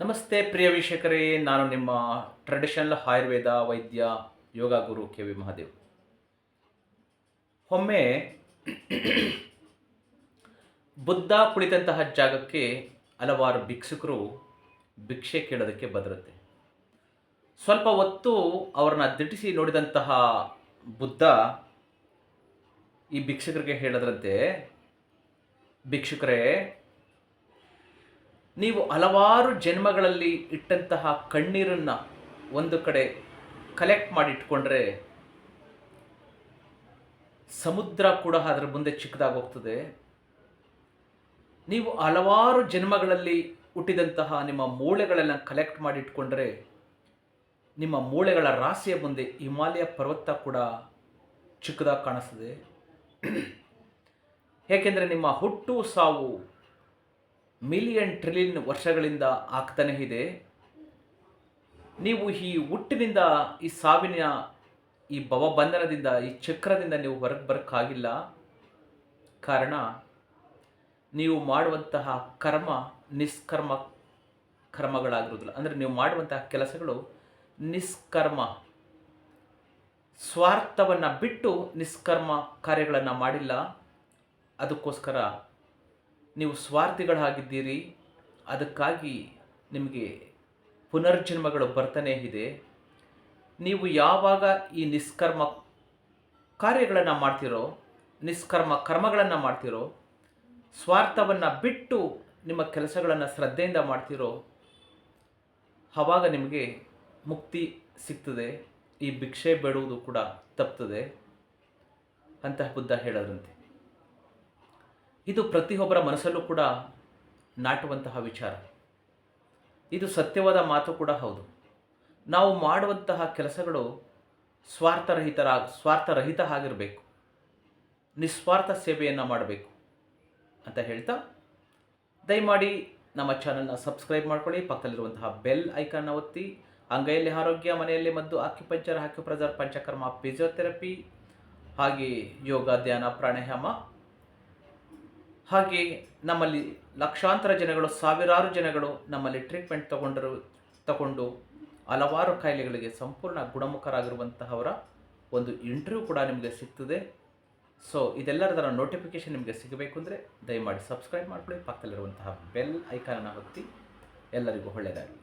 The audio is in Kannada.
ನಮಸ್ತೆ ಪ್ರಿಯ ವೀಕ್ಷಕರೇ, ನಾನು ನಿಮ್ಮ ಟ್ರೆಡಿಷನಲ್ ಆಯುರ್ವೇದ ವೈದ್ಯ ಯೋಗ ಗುರು ಕೆ ವಿ ಮಹಾದೇವ್. ಒಮ್ಮೆ ಬುದ್ಧ ಕುಳಿತಂತಹ ಜಾಗಕ್ಕೆ ಹಲವಾರು ಭಿಕ್ಷುಕರು ಭಿಕ್ಷೆ ಕೇಳೋದಕ್ಕೆ ಬದರುತ್ತೆ ಸ್ವಲ್ಪ ಹೊತ್ತು ಅವರನ್ನ ದಿಟ್ಟಿಸಿ ನೋಡಿದಂತಹ ಬುದ್ಧ ಈ ಭಿಕ್ಷುಕರಿಗೆ ಹೇಳದ್ರಂತೆ, ಭಿಕ್ಷುಕರೇ ನೀವು ಹಲವಾರು ಜನ್ಮಗಳಲ್ಲಿ ಇಟ್ಟಂತಹ ಕಣ್ಣೀರನ್ನು ಒಂದು ಕಡೆ ಕಲೆಕ್ಟ್ ಮಾಡಿಟ್ಕೊಂಡ್ರೆ ಸಮುದ್ರ ಕೂಡ ಅದರ ಮುಂದೆ ಚಿಕ್ಕದಾಗಿ ಹೋಗ್ತದೆ. ನೀವು ಹಲವಾರು ಜನ್ಮಗಳಲ್ಲಿ ಹುಟ್ಟಿದಂತಹ ನಿಮ್ಮ ಮೂಳೆಗಳನ್ನು ಕಲೆಕ್ಟ್ ಮಾಡಿಟ್ಕೊಂಡ್ರೆ ನಿಮ್ಮ ಮೂಳೆಗಳ ರಾಶಿಯ ಮುಂದೆ ಹಿಮಾಲಯ ಪರ್ವತ ಕೂಡ ಚಿಕ್ಕದಾಗಿ ಕಾಣಿಸ್ತದೆ. ಏಕೆಂದರೆ ನಿಮ್ಮ ಹುಟ್ಟು ಸಾವು ಮಿಲಿಯನ್ ಟ್ರಿಲಿಯನ್ ವರ್ಷಗಳಿಂದ ಆಗ್ತಾನೆ ಇದೆ. ನೀವು ಈ ಹುಟ್ಟಿನಿಂದ ಈ ಸಾವಿನ ಈ ಭವಬಂಧನದಿಂದ, ಈ ಚಕ್ರದಿಂದ ನೀವು ಹೊರಗೆ ಬರೋಕ್ಕಾಗಿಲ್ಲ. ಕಾರಣ, ನೀವು ಮಾಡುವಂತಹ ಕರ್ಮ ನಿಷ್ಕರ್ಮ ಕರ್ಮಗಳಾಗಿರೋದಿಲ್ಲ ಅಂದರೆ ನೀವು ಮಾಡುವಂತಹ ಕೆಲಸಗಳು ನಿಷ್ಕರ್ಮ. ಸ್ವಾರ್ಥವನ್ನು ಬಿಟ್ಟು ನಿಷ್ಕರ್ಮ ಕಾರ್ಯಗಳನ್ನು ಮಾಡಿಲ್ಲ. ಅದಕ್ಕೋಸ್ಕರ ನೀವು ಸ್ವಾರ್ಥಿಗಳಾಗಿದ್ದೀರಿ, ಅದಕ್ಕಾಗಿ ನಿಮಗೆ ಪುನರ್ಜನ್ಮಗಳು ಬರ್ತಾನೇ ಇದೆ. ನೀವು ಯಾವಾಗ ಈ ನಿಷ್ಕರ್ಮ ಕಾರ್ಯಗಳನ್ನು ಮಾಡ್ತಿರೋ, ನಿಷ್ಕರ್ಮ ಕರ್ಮಗಳನ್ನು ಮಾಡ್ತಿರೋ, ಸ್ವಾರ್ಥವನ್ನು ಬಿಟ್ಟು ನಿಮ್ಮ ಕೆಲಸಗಳನ್ನು ಶ್ರದ್ಧೆಯಿಂದ ಮಾಡ್ತಿರೋ ಆವಾಗ ನಿಮಗೆ ಮುಕ್ತಿ ಸಿಗ್ತದೆ. ಈ ಭಿಕ್ಷೆ ಬೇಡುವುದು ಕೂಡ ತಪ್ತದೆ. ಅಂತಹ ಬುದ್ಧ ಹೇಳೋದಂತೆ ಇದು ಪ್ರತಿಯೊಬ್ಬರ ಮನಸ್ಸಲ್ಲೂ ಕೂಡ ನಾಟುವಂತಹ ವಿಚಾರ. ಇದು ಸತ್ಯವಾದ ಮಾತು ಕೂಡ ಹೌದು. ನಾವು ಮಾಡುವಂತಹ ಕೆಲಸಗಳು ಸ್ವಾರ್ಥರಹಿತರ, ಸ್ವಾರ್ಥರಹಿತ ಆಗಿರಬೇಕು. ನಿಸ್ವಾರ್ಥ ಸೇವೆಯನ್ನು ಮಾಡಬೇಕು ಅಂತ ಹೇಳ್ತಾ ದಯಮಾಡಿ ನಮ್ಮ ಚಾನಲ್ನ ಸಬ್ಸ್ಕ್ರೈಬ್ ಮಾಡ್ಕೊಳ್ಳಿ, ಪಕ್ಕದಲ್ಲಿರುವಂತಹ ಬೆಲ್ ಐಕಾನ್ನ ಒತ್ತಿ, ಅಂಗೈಯಲ್ಲಿ ಆರೋಗ್ಯ, ಮನೆಯಲ್ಲಿ ಮದ್ದು ಆಕ್ಯುಪಂಚರ್ ಆಕ್ಯುಪ್ರೆಸರ್ ಪಂಚಕರ್ಮ, ಫಿಸಿಯೋಥೆರಪಿ ಹಾಗೆ ಯೋಗ, ಧ್ಯಾನ, ಪ್ರಾಣಾಯಾಮ ಹಾಗೆ ನಮ್ಮಲ್ಲಿ ಲಕ್ಷಾಂತರ ಜನಗಳು, ಸಾವಿರಾರು ಜನಗಳು ನಮ್ಮಲ್ಲಿ ಟ್ರೀಟ್ಮೆಂಟ್ ತಗೊಂಡರು, ತಗೊಂಡು ಹಲವಾರು ಕಾಯಿಲೆಗಳಿಗೆ ಸಂಪೂರ್ಣ ಗುಣಮುಖರಾಗಿರುವಂತಹವರ ಒಂದು ಇಂಟರ್ವ್ಯೂ ಕೂಡ ನಿಮಗೆ ಸಿಗ್ತದೆ. ಸೊ ಇದೆಲ್ಲದರ ನೋಟಿಫಿಕೇಷನ್ ನಿಮಗೆ ಸಿಗಬೇಕು ಅಂದರೆ ದಯಮಾಡಿ ಸಬ್ಸ್ಕ್ರೈಬ್ ಮಾಡಿಕೊಳ್ಳಿ. ಪಕ್ಕದಲ್ಲಿರುವಂತಹ ಬೆಲ್ ಐಕಾನನ್ನು ಹೊತ್ತಿ ಎಲ್ಲರಿಗೂ ಒಳ್ಳೆಯದಾಗಲಿ.